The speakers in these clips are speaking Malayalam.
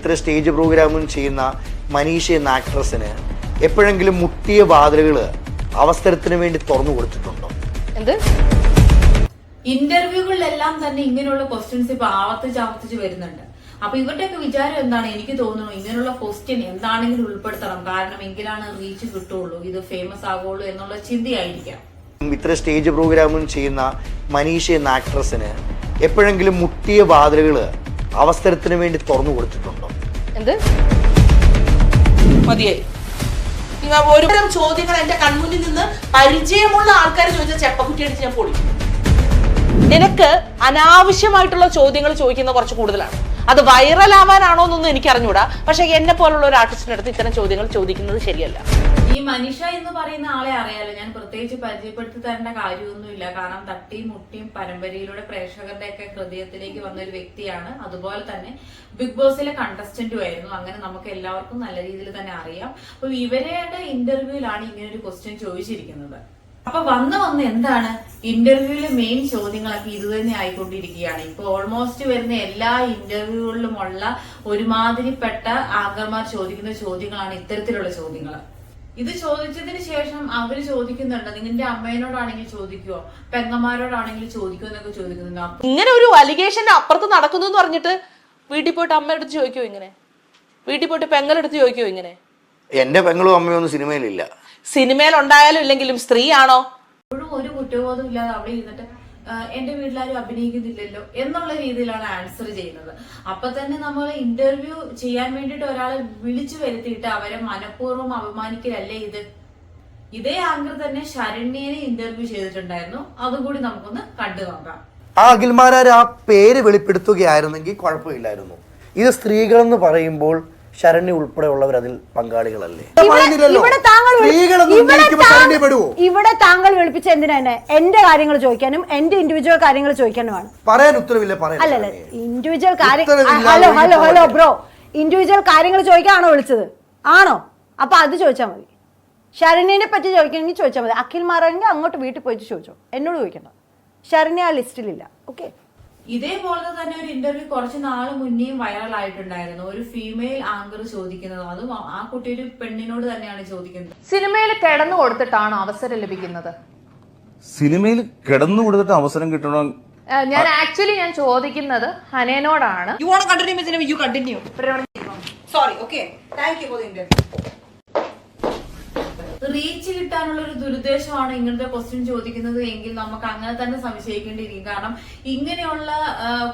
ഇത്ര സ്റ്റേജ് പ്രോഗ്രാമും ചെയ്യുന്ന മനീഷ എന്ന ആക്ട്രസിന് എപ്പോഴെങ്കിലും മുട്ടിയ വാതിലുകൾ അവസരത്തിന് വേണ്ടി തുറന്നു കൊടുത്തിട്ടുണ്ടോ? എന്ത്? ഇന്റർവ്യൂകളിലെല്ലാം തന്നെ ഇങ്ങനെയുള്ള ക്വസ്റ്റ്യൻസ് ഇപ്പൊ ആവർത്തിച്ച് ആവർത്തിച്ച് വരുന്നുണ്ട്. അപ്പൊ ഇവരുടെയൊക്കെ വിചാരം എന്താണ്? എനിക്ക് തോന്നുന്നു ഇങ്ങനെയുള്ള ക്വസ്റ്റ്യൻ എന്താണെങ്കിലും ഉൾപ്പെടുത്തണം. കാരണം എങ്കിലാണ് റീച്ച് കിട്ടുള്ളൂ ഇത് ഫേമസ് ആകുള്ളൂ എന്നുള്ള ചിന്തയായിരിക്കാം. ഇത്ര സ്റ്റേജ് പ്രോഗ്രാമും ചെയ്യുന്ന മനീഷ എന്ന ആക്ട്രസിന് എപ്പോഴെങ്കിലും മുട്ടിയ വാതിലുകൾ അവസരത്തിന് വേണ്ടി തുറന്നു കൊടുത്തിട്ടുണ്ടോ? എന്ത്? മതിയായി. ഒരുപാട് ഒരുതരം ചോദ്യങ്ങൾ എന്റെ കൺമുന്നിൽ നിന്ന് പരിചയമുള്ള ആൾക്കാർ ചോദിച്ച ചെപ്പക്കുറ്റി അടിച്ച് ഞാൻ പൊളി നിനക്ക് അനാവശ്യമായിട്ടുള്ള ചോദ്യങ്ങൾ ചോദിക്കുന്ന കുറച്ച് കൂടുതലാണ്. അത് വൈറൽ ആവാനാണോ എന്നൊന്നും എനിക്ക് അറിഞ്ഞൂടാ പക്ഷെ എന്നെ പോലുള്ള ഒരു ആർട്ടിസ്റ്റിന്റെ അടുത്ത് ഇത്തരം ചോദ്യങ്ങൾ ചോദിക്കുന്നത് ശരിയല്ല. ഈ മനുഷ്യ എന്ന് പറയുന്ന ആളെ അറിയാലോ? ഞാൻ പ്രത്യേകിച്ച് പരിചയപ്പെടുത്തി തരേണ്ട കാര്യമൊന്നുമില്ല. കാരണം തട്ടിയും മുട്ടിയും പരമ്പരയിലൂടെ പ്രേക്ഷകരുടെ ഒക്കെ ഹൃദയത്തിലേക്ക് വന്ന ഒരു വ്യക്തിയാണ്. അതുപോലെ തന്നെ ബിഗ് ബോസിലെ കണ്ടസ്റ്റന്റും ആയിരുന്നു. അങ്ങനെ നമുക്ക് എല്ലാവർക്കും നല്ല രീതിയിൽ തന്നെ അറിയാം. അപ്പൊ ഇവരുടെ ഇന്റർവ്യൂവിലാണ് ഇങ്ങനെ ഒരു ക്വസ്റ്റ്യൻ ചോദിച്ചിരിക്കുന്നത്. അപ്പൊ വന്ന് വന്ന് എന്താണ്? ഇന്റർവ്യൂവിലെ മെയിൻ ചോദ്യങ്ങളൊക്കെ ഇത് തന്നെ ആയിക്കൊണ്ടിരിക്കുകയാണ്. ഇപ്പൊ ഓൾമോസ്റ്റ് വരുന്ന എല്ലാ ഇന്റർവ്യൂകളിലുമുള്ള ഒരുമാതിരിപ്പെട്ട ആങ്കർമാർ ചോദിക്കുന്ന ചോദ്യങ്ങളാണ് ഇത്തരത്തിലുള്ള ചോദ്യങ്ങൾ. ഇത് ചോദിച്ചതിന് ശേഷം അവർ ചോദിക്കുന്നുണ്ട്. നിങ്ങളുടെ അമ്മേനോടാണെങ്കിൽ ചോദിക്കുവോ? പെങ്ങന്മാരോടാണെങ്കിൽ ചോദിക്കുവോ എന്നൊക്കെ ചോദിക്കുന്നുണ്ട്. ഇങ്ങനെ ഒരു അലിഗേഷന്റെ അപ്പുറത്ത് നടക്കുന്നു എന്ന് പറഞ്ഞിട്ട് വീട്ടിൽ പോയിട്ട് അമ്മയുടെ അടുത്ത് ചോദിക്കുമോ ഇങ്ങനെ? വീട്ടിൽ പോയിട്ട് പെങ്ങളെടുത്ത് ചോദിക്കുമോ ഇങ്ങനെ? എന്റെ പെങ്ങളും അമ്മയും ഒന്നും സിനിമയിലില്ല. സിനിമയിൽ ഉണ്ടായാലും ഇല്ലെങ്കിലും സ്ത്രീയാണോ? ഇപ്പോഴും ഒരു കുറ്റബോധം ഇല്ലാതെ അവിടെ ഇരുന്നിട്ട് എന്റെ വീട്ടിലാരും അഭിനയിക്കുന്നില്ലല്ലോ എന്നുള്ള രീതിയിലാണ് ആൻസർ ചെയ്യുന്നത്. അപ്പൊ തന്നെ നമ്മൾ ഇന്റർവ്യൂ ചെയ്യാൻ വേണ്ടിയിട്ട് ഒരാളെ വിളിച്ചു വരുത്തിയിട്ട് അവരെ മനഃപൂർവം അപമാനിക്കലല്ലേ ഇത്? ഇതേ ആങ്കർ തന്നെ ശരണ്യനെ ഇന്റർവ്യൂ ചെയ്തിട്ടുണ്ടായിരുന്നു. അതും കൂടി നമുക്കൊന്ന് കണ്ടു നോക്കാം. ആ അഖിൽമാരാർ ആ പേര് വെളിപ്പെടുത്തുകയായിരുന്നെങ്കിൽ കുഴപ്പമില്ലായിരുന്നു. ഇത് സ്ത്രീകളെന്ന് പറയുമ്പോൾ ശരണ്യ ഉൾപ്പെടെയുള്ളവർ അതിൽ പങ്കാളികളല്ലേ. ഇവിടെ താങ്കൾ വിളിപ്പിച്ച എന്തിനാ എന്തിനാണ് എന്റെ കാര്യങ്ങൾ ചോദിക്കാനും എന്റെ ഇൻഡിവിജ്വൽ കാര്യങ്ങൾ ചോദിക്കാനുമാണ്. പറയാൻ ഉത്തരവില്ല അല്ലല്ല ഇൻഡിവിജ്വൽ കാര്യം hello hello hello bro. Individual കാര്യങ്ങൾ ചോദിക്കാണോ വിളിച്ചത്? ആണോ? അപ്പൊ അത് ചോദിച്ചാൽ മതി. ശരണ്യനെ പറ്റി ചോദിക്കണമെങ്കിൽ ചോദിച്ചാൽ മതി. അഖിൽ മാറാണെങ്കിൽ അങ്ങോട്ട് വീട്ടിൽ പോയിട്ട് ചോദിച്ചോ. എന്നോട് ചോദിക്കണ്ട ശരണ്യ ആ ലിസ്റ്റിലില്ല. ഓക്കെ? ഇതേപോലെ തന്നെ ഒരു ഇന്റർവ്യൂ കുറച്ച് നാൾ മുന്നേയും വൈറൽ ആയിട്ടുണ്ടായിരുന്നു. ഒരു ഫീമെയിൽ ആങ്കർ ചോദിക്കുന്നത്. അതും ആ- കുട്ടി ഒരു പെണ്ണിനോട് തന്നെയാണ് ചോദിക്കുന്നത്. സിനിമയിൽ കിടന്നു കൊടുത്തിട്ടാണ് അവസരം ലഭിക്കുന്നത്? സിനിമയിൽ കിടന്നു കൊടുത്തിട്ട് അവസരം കിട്ടണം? ഞാൻ ആക്ച്വലി ഞാൻ ചോദിക്കുന്നത് ഹനേനോടാണ്. You want continue you continue sorry okay thank you for the interview reach കിട്ടാനുള്ള ഒരു ദുരുദ്ദേശമാണ് ഇങ്ങനത്തെ ക്വസ്റ്റ്യൻ ചോദിക്കുന്നത് എങ്കിൽ നമുക്ക് അങ്ങനെ തന്നെ സംശയിക്കേണ്ടിയിരിക്കും. കാരണം ഇങ്ങനെയുള്ള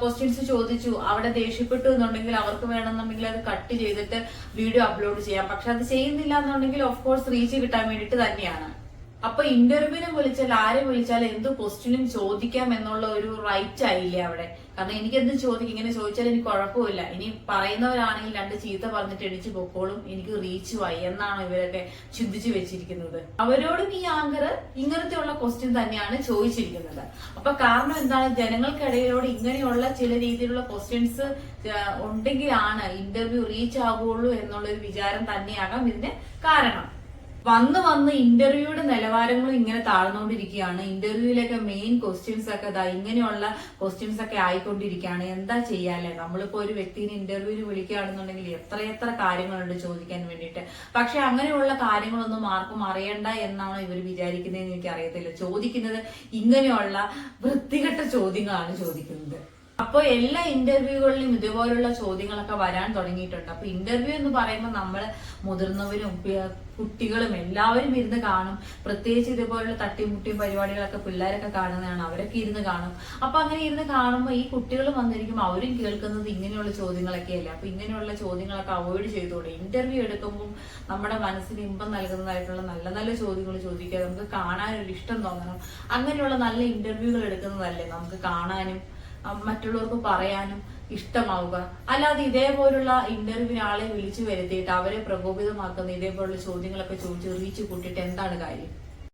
ക്വസ്റ്റ്യൻസ് ചോദിച്ചു അവിടെ ദേഷ്യപ്പെട്ടു എന്നുണ്ടെങ്കിൽ അവർക്ക് വേണമെന്നുണ്ടെങ്കിൽ അത് കട്ട് ചെയ്തിട്ട് വീഡിയോ അപ്ലോഡ് ചെയ്യാം. പക്ഷെ അത് ചെയ്യുന്നില്ല എന്നുണ്ടെങ്കിൽ ഓഫ് കോഴ്സ് റീച്ച് കിട്ടാൻ വേണ്ടിയിട്ട് തന്നെയാണ്. അപ്പൊ ഇന്റർവ്യൂവിന് വിളിച്ചാൽ ആരെ വിളിച്ചാൽ എന്ത് ക്വസ്റ്റ്യനും ചോദിക്കാം എന്നുള്ള ഒരു റൈറ്റ് ആയില്ലേ അവിടെ? കാരണം എനിക്ക് എന്ത് ചോദിക്കും? ഇങ്ങനെ ചോദിച്ചാൽ എനിക്ക് കുഴപ്പമില്ല. ഇനി പറയുന്നവരാണെങ്കിൽ രണ്ട് ചീത്ത പറഞ്ഞിട്ട് എണിച്ചു പൊക്കോളും. എനിക്ക് റീച്ച് വൈ എന്നാണ് ഇവരൊക്കെ ചിന്തിച്ചു വെച്ചിരിക്കുന്നത്. അവരോടും ഈ ആങ്കർ ഇങ്ങനത്തെയുള്ള ക്വസ്റ്റ്യൻ തന്നെയാണ് ചോദിച്ചിരിക്കുന്നത്. അപ്പൊ കാരണം എന്താണ്? ജനങ്ങൾക്കിടയിലോട് ഇങ്ങനെയുള്ള ചില രീതിയിലുള്ള ക്വസ്റ്റ്യൻസ് ഉണ്ടെങ്കിലാണ് ഇന്റർവ്യൂ റീച്ച് ആകുള്ളൂ എന്നുള്ള ഒരു വിചാരം തന്നെയാകാം ഇതിന് കാരണം. വന്ന് വന്ന് ഇന്റർവ്യൂയുടെ നിലവാരങ്ങളും ഇങ്ങനെ താഴ്ന്നുകൊണ്ടിരിക്കുകയാണ്. ഇന്റർവ്യൂവിലൊക്കെ മെയിൻ ക്വസ്റ്റ്യൻസ് ഒക്കെ ദാ ഇങ്ങനെയുള്ള ക്വസ്റ്റ്യൻസ് ഒക്കെ ആയിക്കൊണ്ടിരിക്കുകയാണ്. എന്താ ചെയ്യാല്ലേ? നമ്മളിപ്പോ ഒരു വ്യക്തിനെ ഇന്റർവ്യൂവിന് വിളിക്കുകയാണെന്നുണ്ടെങ്കിൽ എത്ര എത്ര കാര്യങ്ങളുണ്ട് ചോദിക്കാൻ വേണ്ടിയിട്ട്. പക്ഷെ അങ്ങനെയുള്ള കാര്യങ്ങളൊന്നും ആർക്കും അറിയണ്ട എന്നാണ് ഇവർ വിചാരിക്കുന്നതെന്ന് എനിക്ക് അറിയത്തില്ല ചോദിക്കുന്നത് ഇങ്ങനെയുള്ള വൃത്തികെട്ട ചോദ്യങ്ങളാണ് ചോദിക്കുന്നത്. അപ്പോൾ എല്ലാ ഇന്റർവ്യൂകളിലും ഇതുപോലുള്ള ചോദ്യങ്ങളൊക്കെ വരാൻ തുടങ്ങിയിട്ടുണ്ട്. അപ്പൊ ഇന്റർവ്യൂ എന്ന് പറയുമ്പോൾ നമ്മൾ മുതിർന്നവരും കുട്ടികളും എല്ലാവരും ഇരുന്ന് കാണും. പ്രത്യേകിച്ച് ഇതുപോലുള്ള തട്ടിമുട്ടിയും പരിപാടികളൊക്കെ പിള്ളേരൊക്കെ കാണുന്നതാണ് അവരൊക്കെ ഇരുന്ന് കാണും. അപ്പൊ അങ്ങനെ ഇരുന്ന് കാണുമ്പോൾ ഈ കുട്ടികൾ വന്നിരിക്കും അവരും കേൾക്കുന്നത് ഇങ്ങനെയുള്ള ചോദ്യങ്ങളൊക്കെയല്ലേ? അപ്പൊ ഇങ്ങനെയുള്ള ചോദ്യങ്ങളൊക്കെ അവോയ്ഡ് ചെയ്തോടെ ഇന്റർവ്യൂ എടുക്കുമ്പോൾ നമ്മുടെ മനസ്സിന് ഇമ്പം നൽകുന്നതായിട്ടുള്ള നല്ല നല്ല ചോദ്യങ്ങൾ ചോദിക്കുക നമുക്ക് കാണാനൊരു ഇഷ്ടം തോന്നണം. അങ്ങനെയുള്ള നല്ല ഇന്റർവ്യൂകൾ എടുക്കുന്നതല്ലേ നമുക്ക് കാണാനും മറ്റുള്ളവർക്ക് പറയാനും ഇഷ്ടമാവുക. അല്ലാതെ ഇതേപോലുള്ള ഇന്റർവ്യൂവിന് ആളെ വിളിച്ചു വരുത്തിയിട്ട് അവരെ പ്രകോപിതമാക്കുന്ന ഇതേപോലുള്ള ചോദ്യങ്ങളൊക്കെ ചോദിച്ച് റീച്ച് കൂട്ടിയിട്ട് എന്താണ് കാര്യം?